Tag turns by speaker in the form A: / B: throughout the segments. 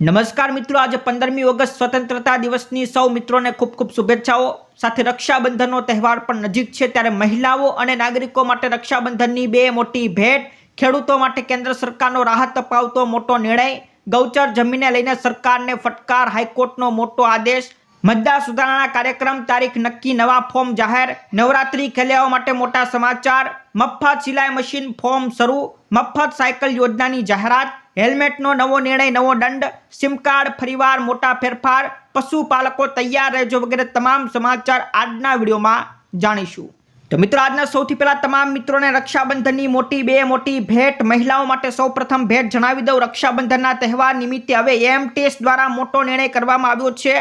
A: નમસ્કાર મિત્રો, આજે પંદરમી ઓગસ્ટ સ્વતંત્રતા દિવસની સૌ મિત્રોને ખૂબ ખૂબ શુભેચ્છાઓ. સાથે રક્ષાબંધનનો તહેવાર પણ નજીક છે ત્યારે મહિલાઓ અને નાગરિકો માટે રક્ષાબંધનની બે મોટી ભેટ. ખેડૂતો માટે કેન્દ્ર સરકારનો રાહત અપાવતો મોટો નિર્ણય. ગૌચર જમીને લઈને સરકારને ફટકાર, હાઈકોર્ટનો મોટો આદેશ. મતદાર સુધારણા કાર્યક્રમ તારીખ નક્કી, નવા ફોર્મ જાહેર. નવરાત્રી ખેલૈયાઓ માટે મોટા સમાચાર. મફત સિલાઈ મશીન ફોર્મ શરૂ. મફત સાયકલ યોજનાની જાહેરાત. હેલ્મેટનો નવો નિર્ણય, નવો દંડ સિમ કાર્ડ, ફરીવાર મોટા ફેરફાર, પશુપાલકો તૈયાર રહેજો વગેરે તમામ સમાચાર આજના વિડીયોમાં જાણીશું. તો મિત્રો, આજના સૌથી પહેલાં તમામ મિત્રોને રક્ષાબંધનની મોટી બે મોટી ભેટ. મહિલાઓ માટે સૌપ્રથમ ભેટ જણાવી દઉં. રક્ષાબંધનના તહેવાર નિમિત્તે હવે એમ ટેસ્ટ દ્વારા મોટો નિર્ણય કરવામાં આવ્યો છે.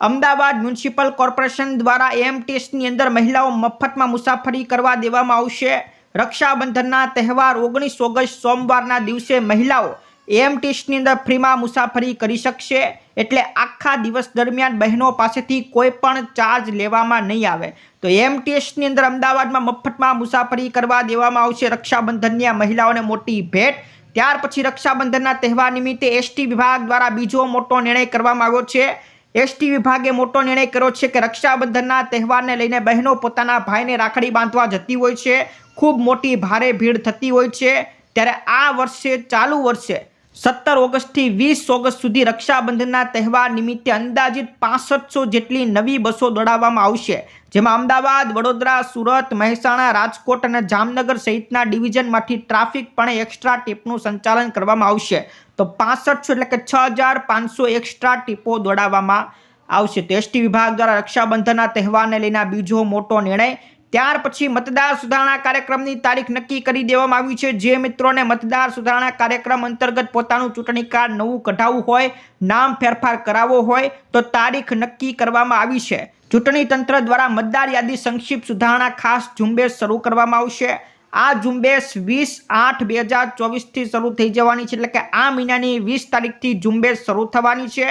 A: અમદાવાદ મ્યુનિસિપલ કોર્પોરેશન દ્વારા એમ ટેસ્ટની અંદર મહિલાઓ મફતમાં મુસાફરી કરવા દેવામાં આવશે. રક્ષાબંધનના તહેવાર ઓગણીસ ઓગસ્ટ સોમવારના દિવસે મહિલાઓ એમ ટેસ્ટની અંદર ફ્રીમાં મુસાફરી કરી શકશે એટલે આખા દિવસ દરમિયાન બહેનો પાસેથી કોઈ પણ ચાર્જ લેવામાં નહીં આવે. તો એમ ટેસ્ટની અંદર અમદાવાદમાં મફતમાં મુસાફરી કરવા દેવામાં આવશે રક્ષાબંધનની આ મહિલાઓને મોટી ભેટ. ત્યાર પછી રક્ષાબંધનના તહેવાર નિમિત્તે એસટી વિભાગ દ્વારા બીજો મોટો નિર્ણય કરવામાં આવ્યો છે. એસટી વિભાગે મોટો નિર્ણય કર્યો છે કે રક્ષાબંધનના તહેવારને લઈને બહેનો પોતાના ભાઈને રાખડી બાંધવા જતી હોય છે. ખૂબ મોટી ભારે ભીડ થતી હોય છે. ત્યારે આ વર્ષે, ચાલુ વર્ષે સત્તર ઓગસ્ટથી વીસ ઓગસ્ટ સુધી રક્ષાબંધનના તહેવાર નિમિત્તે અંદાજિત પાસઠસો જેટલી નવી બસો દોડાવવામાં આવશે, જેમાં અમદાવાદ, વડોદરા, સુરત, મહેસાણા, રાજકોટ અને જામનગર સહિતના ડિવિઝનમાંથી ટ્રાફિક પણ એક્સ્ટ્રા ટીપનું સંચાલન કરવામાં આવશે. તો પાસઠસો એટલે કે છ હજાર પાંચસો એક્સ્ટ્રા ટીપો દોડાવવામાં આવશે. તો વિભાગ દ્વારા રક્ષાબંધનના તહેવારને લઈને બીજો મોટો નિર્ણય ત્યાર પછી મતદાર સુધારણા કાર્યક્રમની તારીખ નક્કી કરી દેવામાં આવી છે. જે મિત્રોને મતદાર સુધારણા કાર્યક્રમ અંતર્ગત પોતાનું ચૂંટણી કાર્ડ નવું કઢાવવું હોય, નામ ફેરફાર કરાવવો હોય, તો તારીખ નક્કી કરવામાં આવી છે. ચૂંટણી તંત્ર દ્વારા મતદાર યાદી સંક્ષિપ્ત સુધારણા ખાસ ઝુંબેશ શરૂ કરવામાં આવશે. આ ઝુંબેશ વીસ આઠ બે હજાર ચોવીસથી શરૂ થઈ જવાની છે. એટલે કે આ મહિનાની વીસ તારીખથી ઝુંબેશ શરૂ થવાની છે.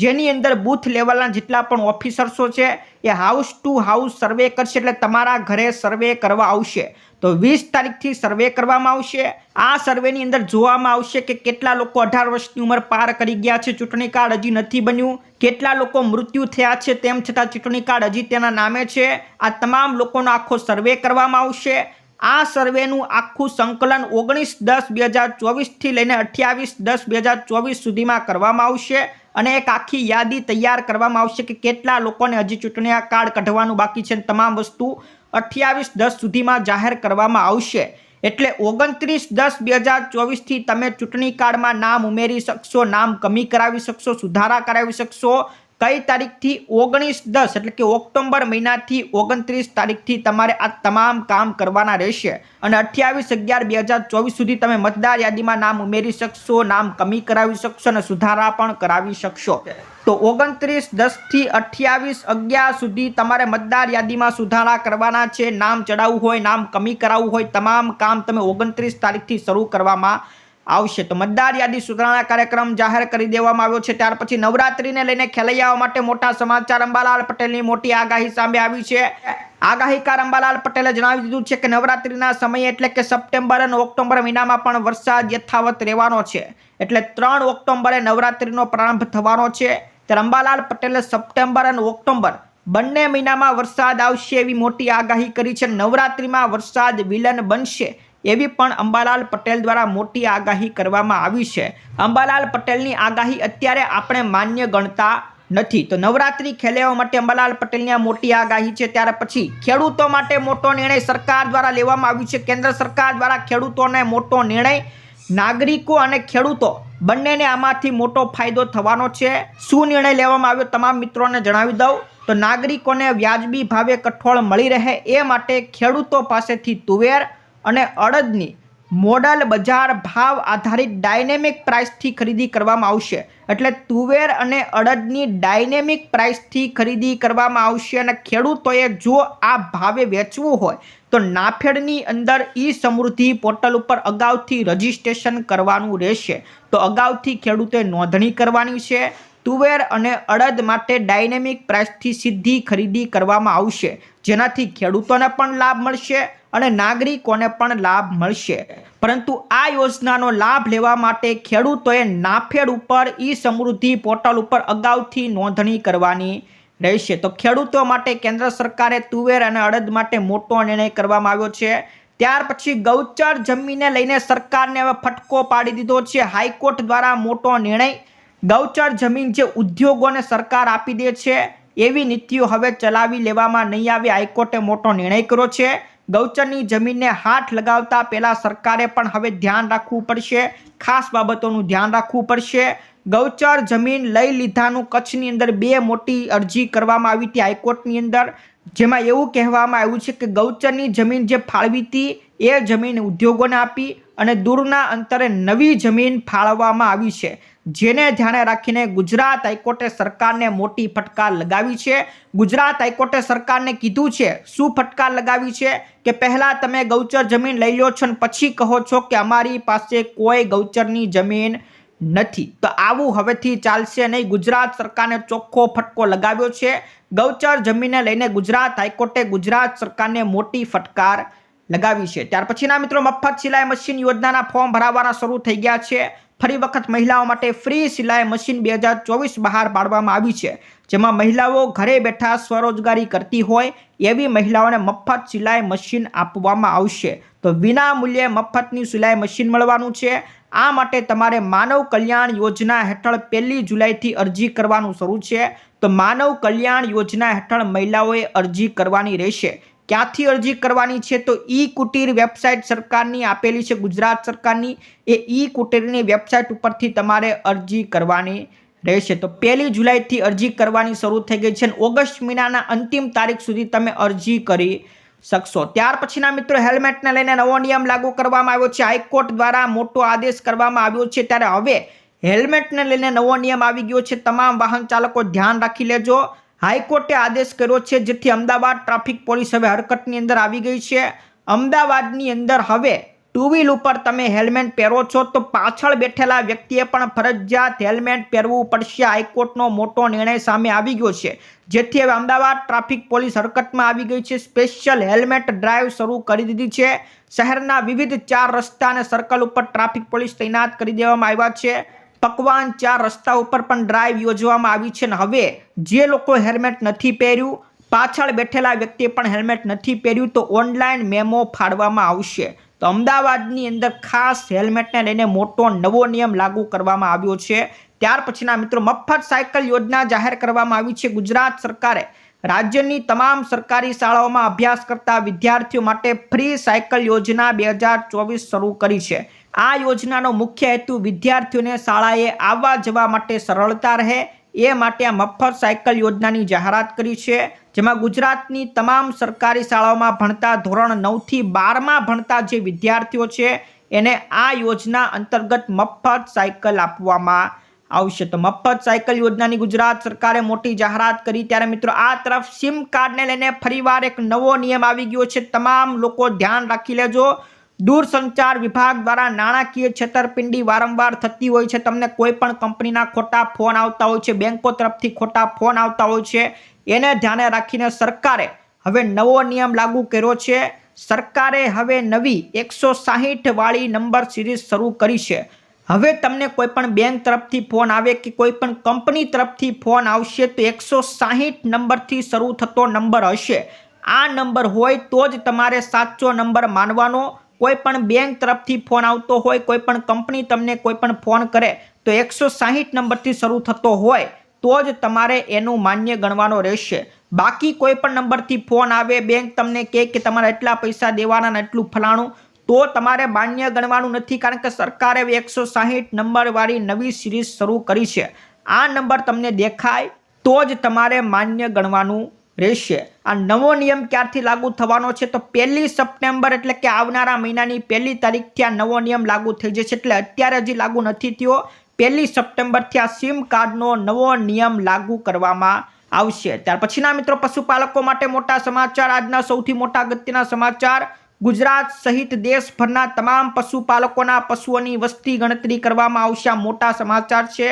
A: જેની અંદર બૂથ લેવલના જેટલા પણ ઓફિસર્સો છે, એ હાઉસ ટુ હાઉસ સર્વે કરશે. એટલે તમારા ઘરે સર્વે કરવા આવશે. તો વીસ તારીખથી સર્વે કરવામાં આવશે. આ સર્વેની અંદર જોવામાં આવશે કે કેટલા લોકો અઢાર વર્ષની ઉંમર પાર કરી ગયા છે. ચૂંટણી કાર્ડ હજી નથી બન્યું. કેટલા લોકો મૃત્યુ થયા છે તેમ છતાં ચૂંટણી કાર્ડ હજી તેના નામે છે. આ તમામ લોકોનો આખો સર્વે કરવામાં આવશે. આ સર્વેનું આખું સંકલન ઓગણીસ દસ બે હજાર ચોવીસથી લઈને અઠ્યાવીસ દસ બે હજાર ચોવીસ સુધીમાં કરવામાં આવશે અને એક આખી યાદી તૈયાર કરવામાં આવશે કે કેટલા લોકોને હજી ચૂંટણી કાર્ડ કઢવાનું બાકી છે તમામ વસ્તુ અઠ્યાવીસ દસ સુધીમાં જાહેર કરવામાં આવશે. એટલે ઓગણત્રીસ દસ બે હજાર ચોવીસથી તમે ચૂંટણી કાર્ડમાં નામ ઉમેરી શકશો, નામ કમી કરાવી શકશો, સુધારા કરાવી શકશો કઈ તારીખથી ઓગણીસ દસ એટલે કે ઓક્ટોબર મહિનાથી ઓગણત્રીસ તારીખથી તમારે આ તમામ કામ કરવાના રહેશે. અને અઠ્યાવીસ અગિયાર બે હજાર ચોવીસ સુધી તમે મતદાર યાદીમાં નામ ઉમેરી શકશો, નામ કમી કરાવી શકશો અને સુધારા પણ કરાવી શકશો. તો ઓગણત્રીસ દસથી અઠ્યાવીસ અગિયાર સુધી તમારે મતદાર યાદીમાં સુધારા કરવાના છે. નામ ચડાવવું હોય, નામ કમી કરાવવું હોય, તમામ કામ તમે ઓગણત્રીસ તારીખથી શરૂ કરવામાં આવશે. તો મતદાર યાદી સુધારણા કાર્યક્રમ જાહેર કરી દેવામાં આવ્યો છે. ત્યાર પછી નવરાત્રીને લઈને ખેલૈયાઓ માટે મોટા સમાચાર. અંબાલાલ પટેલની મોટી આગાહી સામે આવી છે. આગાહીકાર અંબાલાલ પટેલે જણાવી દીધું છે કે નવરાત્રીના સમયે એટલે કે સપ્ટેમ્બર અને ઓક્ટોબર મહિનામાં પણ વરસાદ યથાવત રહેવાનો છે. એટલે ત્રણ ઓક્ટોબરે નવરાત્રીનો પ્રારંભ થવાનો છે. ત્યારે અંબાલાલ પટેલે સપ્ટેમ્બર અને ઓક્ટોબર બંને મહિનામાં વરસાદ આવશે એવી મોટી આગાહી કરી છે. નવરાત્રીમાં વરસાદ વિલન બનશે. એવી પણ અંબાલાલ પટેલ દ્વારા મોટી આગાહી કરવામાં આવી છે. અંબાલાલ પટેલની આગાહી અત્યારે આપણે માન્ય ગણતા નથી. તો નવરાત્રી ખેલેવા માટે અંબાલાલ પટેલની આ મોટી આગાહી છે. ત્યાર પછી ખેડૂતો માટે મોટો નિર્ણય સરકાર દ્વારા લેવામાં આવ્યું છે. કેન્દ્ર સરકાર દ્વારા ખેડૂતોને મોટો નિર્ણય નાગરિકો અને ખેડૂતો બંનેને આમાંથી મોટો ફાયદો થવાનો છે. શું નિર્ણય લેવામાં આવ્યો તમામ મિત્રોને જણાવી દઉં. તો નાગરિકોને વ્યાજબી ભાવે કઠોળ મળી રહે એ માટે ખેડૂતો પાસેથી તુવેર અને અડદની મોડલ બજાર ભાવ આધારિત ડાયનેમિક પ્રાઇસથી ખરીદી કરવામાં આવશે. એટલે તુવેર અને અડદની ડાયનેમિક પ્રાઇસથી ખરીદી કરવામાં આવશે અને ખેડૂતોએ જો આ ભાવે વેચવું હોય, તો નાફેડની અંદર ઈ સમૃદ્ધિ પોર્ટલ ઉપર અગાઉથી રજીસ્ટ્રેશન કરવાનું રહેશે. તો અગાઉથી ખેડૂતે નોંધણી કરવાની છે તુવેર અને અડદ માટે ડાયનેમિક પ્રાઇસથી સીધી ખરીદી કરવામાં આવશે. જેનાથી ખેડૂતોને પણ લાભ મળશે અને નાગરિકોને પણ લાભ મળશે. પરંતુ આ યોજનાનો લાભ લેવા માટે ખેડૂતોએ નાફેડ ઉપર ઈ સમૃદ્ધિ પોર્ટલ ઉપર અગાઉથી નોંધણી કરવાની રહેશે. તો ખેડૂતો માટે કેન્દ્ર સરકારે તુવેર અને અડદ માટે મોટો નિર્ણય કરવામાં આવ્યો છે. ત્યાર પછી ગૌચર જમીનને લઈને સરકારને હવે ફટકો પાડી દીધો છે. હાઈકોર્ટ દ્વારા મોટો નિર્ણય ગૌચર જમીન જે ઉદ્યોગોને સરકાર આપી દે છે, એવી નીતિઓ હવે ચલાવી લેવામાં નહીં આવે. હાઈકોર્ટે મોટો નિર્ણય કર્યો છે. ગૌચરની જમીનને હાથ લગાવતા પહેલાં સરકારે પણ હવે ધ્યાન રાખવું પડશે. ખાસ બાબતોનું ધ્યાન રાખવું પડશે. ગૌચર જમીન લઈ લીધાનું કચ્છની અંદર બે મોટી અરજી કરવામાં આવી હતી હાઈકોર્ટની અંદર. જેમાં એવું કહેવામાં આવ્યું છે કે ગૌચરની જમીન જે ફાળવી હતી, એ જમીન ઉદ્યોગોને આપી અને દૂરના અંતરે નવી જમીન ફાળવવામાં આવી છે. જેને ધ્યાને રાખીને ગુજરાત હાઈકોર્ટે સરકારને મોટી ફટકાર લગાવી છે. ગુજરાત હાઈકોર્ટે સરકારને કીધું છે, શું ફટકાર લગાવી છે કે પહેલાં તમે ગૌચર જમીન લઈ લો છો અને પછી કહો છો કે અમારી પાસે કોઈ ગૌચરની જમીન નથી. તો આવું હવેથી ચાલશે નહીં. ગુજરાત સરકારને ચોખ્ખો ફટકો લગાવ્યો છે. ગૌચર જમીનને લઈને ગુજરાત હાઈકોર્ટે ગુજરાત સરકારને મોટી ફટકાર લગાવી છે. ત્યાર પછીના મિત્રો મફત સિલાઈ મશીન યોજનાના ફોર્મ ભરાવવાના શરૂ થઈ ગયા છે. ફરી વખત મહિલાઓ માટે ફ્રી સિલાઈ મશીન બે હજાર ચોવીસ બહાર પાડવામાં આવી છે. જેમાં મહિલાઓ ઘરે બેઠા સ્વરોજગારી કરતી હોય એવી મહિલાઓને મફત સિલાઈ મશીન આપવામાં આવશે. તો વિના મૂલ્યે મફતની સિલાઈ મશીન મળવાનું છે. આ માટે તમારે માનવ કલ્યાણ યોજના હેઠળ પહેલી જુલાઈથી અરજી કરવાનું શરૂ છે. તો માનવ કલ્યાણ યોજના હેઠળ મહિલાઓએ અરજી કરવાની રહેશે. ક્યાંથી અરજી કરવાની છે તો ઈ કુટીર વેબસાઇટ સરકારની આપેલી છે, ગુજરાત સરકારની. એ ઈ કુટીરની વેબસાઇટ ઉપરથી તમારે અરજી કરવાની રહેશે. તો પહેલી જુલાઈથી અરજી કરવાની શરૂ થઈ ગઈ છે અને ઓગસ્ટ મહિનાના અંતિમ તારીખ સુધી તમે અરજી કરી શકશો. ત્યાર પછીના મિત્રો હેલ્મેટને લઈને નવો નિયમ લાગુ કરવામાં આવ્યો છે. હાઈકોર્ટ દ્વારા મોટો આદેશ કરવામાં આવ્યો છે. ત્યારે હવે હેલ્મેટને લઈને નવો નિયમ આવી ગયો છે. તમામ વાહન ચાલકો ધ્યાન રાખી લેજો. હાઈકોર્ટે આદેશ કર્યો છે, જેથી અમદાવાદ ટ્રાફિક પોલીસ હવે હરકતની અંદર આવી ગઈ છે. અમદાવાદની અંદર હવે ટુ વ્હીલ ઉપર તમે હેલ્મેટ પહેરો છો, તો પાછળ બેઠેલા વ્યક્તિએ પણ ફરજિયાત હેલ્મેટ પહેરવું પડશે. હાઈકોર્ટનો મોટો નિર્ણય સામે આવી ગયો છે, જેથી હવે અમદાવાદ ટ્રાફિક પોલીસ હરકતમાં આવી ગઈ છે. સ્પેશિયલ હેલ્મેટ ડ્રાઈવ શરૂ કરી દીધી છે. શહેરના વિવિધ ચાર રસ્તા અને સર્કલ ઉપર ટ્રાફિક પોલીસ તૈનાત કરી દેવામાં આવ્યા છે. પકવાન ચાર રસ્તા ઉપર પણ ડ્રાઈવ યોજવામાં આવી છે અને હવે જે લોકો હેલ્મેટ નથી પહેર્યું, પાછળ બેઠેલા વ્યક્તિએ પણ હેલ્મેટ નથી પહેર્યું તો ઓનલાઈન મેમો ફાડવામાં આવશે. તો અમદાવાદની અંદર ખાસ હેલ્મેટને લઈને મોટો નવો નિયમ લાગુ કરવામાં આવ્યો છે. ત્યાર પછીના મિત્રો મફત સાયકલ યોજના જાહેર કરવામાં આવી છે ગુજરાત સરકારે. રાજ્યની તમામ સરકારી શાળાઓમાં અભ્યાસ કરતા વિદ્યાર્થીઓ માટે ફ્રી સાયકલ યોજના બે હજાર ચોવીસ શરૂ કરી છે. આ યોજનાનો મુખ્ય હેતુ વિદ્યાર્થીઓને શાળાએ આવવા જવા માટે સરળતા રહે, એ માટે આ મફત સાયકલ યોજનાની જાહેરાત કરી છે, જેમાં ગુજરાતની તમામ સરકારી શાળાઓમાં ભણતા ધોરણ નવથી બારમાં ભણતા જે વિદ્યાર્થીઓ છે, એને આ યોજના અંતર્ગત મફત સાયકલ આપવામાં આવશે. તો મફત સાયકલ યોજનાની ગુજરાત સરકારે મોટી જાહેરાત કરી. ત્યારે મિત્રો, આ તરફ સિમ કાર્ડને લઈને ફરીવાર એક નવો નિયમ આવી ગયો છે. તમામ લોકો ધ્યાન રાખી લેજો. દૂરસંચાર વિભાગ દ્વારા નાણાકીય છેતરપિંડી વારંવાર થતી હોય છે. તમને કોઈ પણ કંપનીના ખોટા ફોન આવતા હોય છે, બેંકો તરફથી ખોટા ફોન આવતા હોય છે, એને ધ્યાને રાખીને સરકારે હવે નવો નિયમ લાગુ કર્યો છે. સરકારે હવે નવી એકસો વાળી નંબર સિરીઝ શરૂ કરી છે. હવે તમને કોઈ પણ બેંક તરફથી ફોન આવે કે કોઈ પણ કંપની તરફથી ફોન આવશે તો એકસો સાહીઠ નંબરથી શરૂ થતો નંબર હશે. આ નંબર હોય તો જ તમારે સાચો નંબર માનવાનો. કોઈ પણ બેંક તરફથી ફોન આવતો હોય કોઈ પણ કંપની તમને કોઈ પણ ફોન કરે તો એકસો સાહીઠ નંબરથી શરૂ થતો હોય તો જ તમારે એનું માન્ય ગણવાનો રહેશે. બાકી કોઈ પણ નંબરથી ફોન આવે, બેંક તમને કહે કે તમારે એટલા પૈસા દેવાના ને એટલું ફલાણું. તો તમારે માન્ય ગણવાનું નથી કારણ કે સરકારે એકસો સાહીઠ નંબરવાળી નવી સિરીઝ શરૂ કરી છે. આ નંબર તમને દેખાય તો જ તમારે માન્ય ગણવાનું રહેશે. આ નવો નિયમ ક્યારથી લાગુ થવાનો છે? તો પહેલી સપ્ટેમ્બર એટલે કે આવનારા મહિનાની પહેલી તારીખથી આ નવો નિયમ લાગુ થઈ જશે એટલે અત્યારે હજી લાગુ નથી થયો. પહેલી સપ્ટેમ્બરથી આ સિમ કાર્ડનો નવો નિયમ લાગુ કરવામાં આવશે. ત્યાર પછીના મિત્રો પશુપાલકો માટે મોટા સમાચાર. આજના સૌથી મોટા અગત્યના સમાચાર. ગુજરાત સહિત દેશભરના તમામ પશુપાલકોના પશુઓની વસ્તી ગણતરી કરવામાં આવશે. મોટા સમાચાર છે.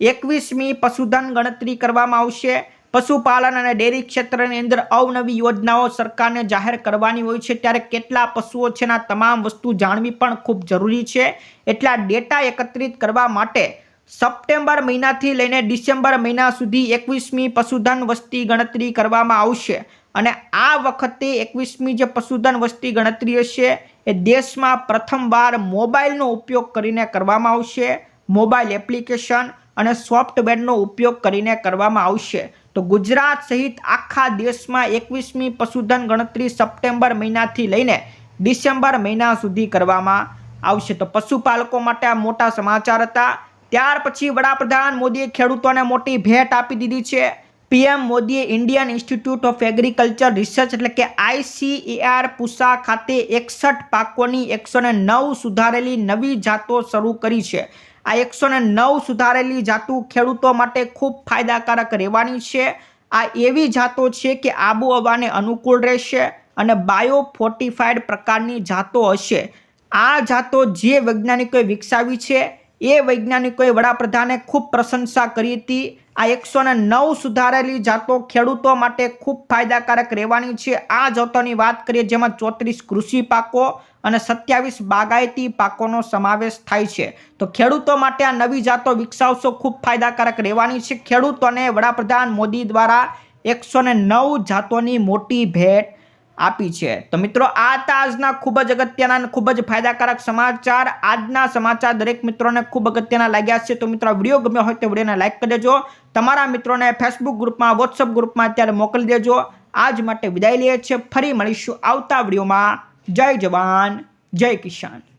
A: એકવીસમી પશુધન ગણતરી કરવામાં આવશે. પશુપાલન અને ડેરી ક્ષેત્રની અંદર અવનવી યોજનાઓ સરકારને જાહેર કરવાની હોય છે. ત્યારે કેટલા પશુઓ છે એના તમામ વસ્તુ જાણવી પણ ખૂબ જરૂરી છે. એટલા ડેટા એકત્રિત કરવા માટે સપ્ટેમ્બર મહિનાથી લઈને ડિસેમ્બર મહિના સુધી એકવીસમી પશુધન વસ્તી ગણતરી કરવામાં આવશે. અને આ વખતે એકવીસમી જે પશુધન વસ્તી ગણતરી હશે, એ દેશમાં પ્રથમવાર મોબાઈલનો ઉપયોગ કરીને કરવામાં આવશે. મોબાઈલ એપ્લિકેશન અને સોફ્ટવેરનો ઉપયોગ કરીને કરવામાં આવશે. તો ગુજરાત સહિત આખા દેશમાં એકવીસમી પશુધન ગણતરી સપ્ટેમ્બર મહિનાથી લઈને ડિસેમ્બર મહિના સુધી કરવામાં આવશે. તો પશુપાલકો માટે આ મોટા સમાચાર હતા. ત્યાર પછી વડાપ્રધાન મોદીએ ખેડૂતોને મોટી ભેટ આપી દીધી છે. પીએમ મોદીએ Indian Institute of Agriculture Research એટલે કે આઈસીએઆર પુસા ખાતે એકસઠ પાકોની એકસો નવ સુધારેલી નવી જાતો શરૂ કરી છે. આ એકસો નવ સુધારેલી જાતો ખેડૂતો માટે ખૂબ ફાયદાકારક રહેવાની છે. આ એવી જાતો છે કે આબોહવાને અનુકૂળ રહેશે અને બાયો ફોર્ટિફાઈડ પ્રકારની જાતો હશે. આ જાતો જે વૈજ્ઞાનિકોએ વિકસાવી છે, એ વૈજ્ઞાનિકોએ વડાપ્રધાને ખૂબ પ્રશંસા કરી હતી. આ એકસો નવ સુધારેલી જાતો ખેડૂતો માટે ખૂબ ફાયદાકારક રહેવાની છે. આ જાતોની વાત કરીએ જેમાં ચોત્રીસ કૃષિ પાકો અને સત્યાવીસ બાગાયતી પાકોનો સમાવેશ થાય છે. તો ખેડૂતો માટે આ નવી જાતો વિકસાવશો ખૂબ ફાયદાકારક રહેવાની છે. ખેડૂતોને વડાપ્રધાન મોદી દ્વારા એકસો નવ જાતોની મોટી ભેટ આપી છે. તો મિત્રો, આ હતા આજના ખૂબ જ અગત્યના ખૂબ જ ફાયદાકારક સમાચાર. આજના સમાચાર દરેક મિત્રોને ખૂબ અગત્યના લાગ્યા છે. તો મિત્રો વીડિયો ગમ્યો હોય તો વિડીયોને લાઈક કરી દેજો. તમારા મિત્રોને ફેસબુક ગ્રુપમાં, વોટ્સઅપ ગ્રુપમાં અત્યારે મોકલી દેજો. આજ માટે વિદાય લઈએ છીએ. ફરી મળીશું આવતા વિડીયોમાં. જય જવાન, જય કિસાન.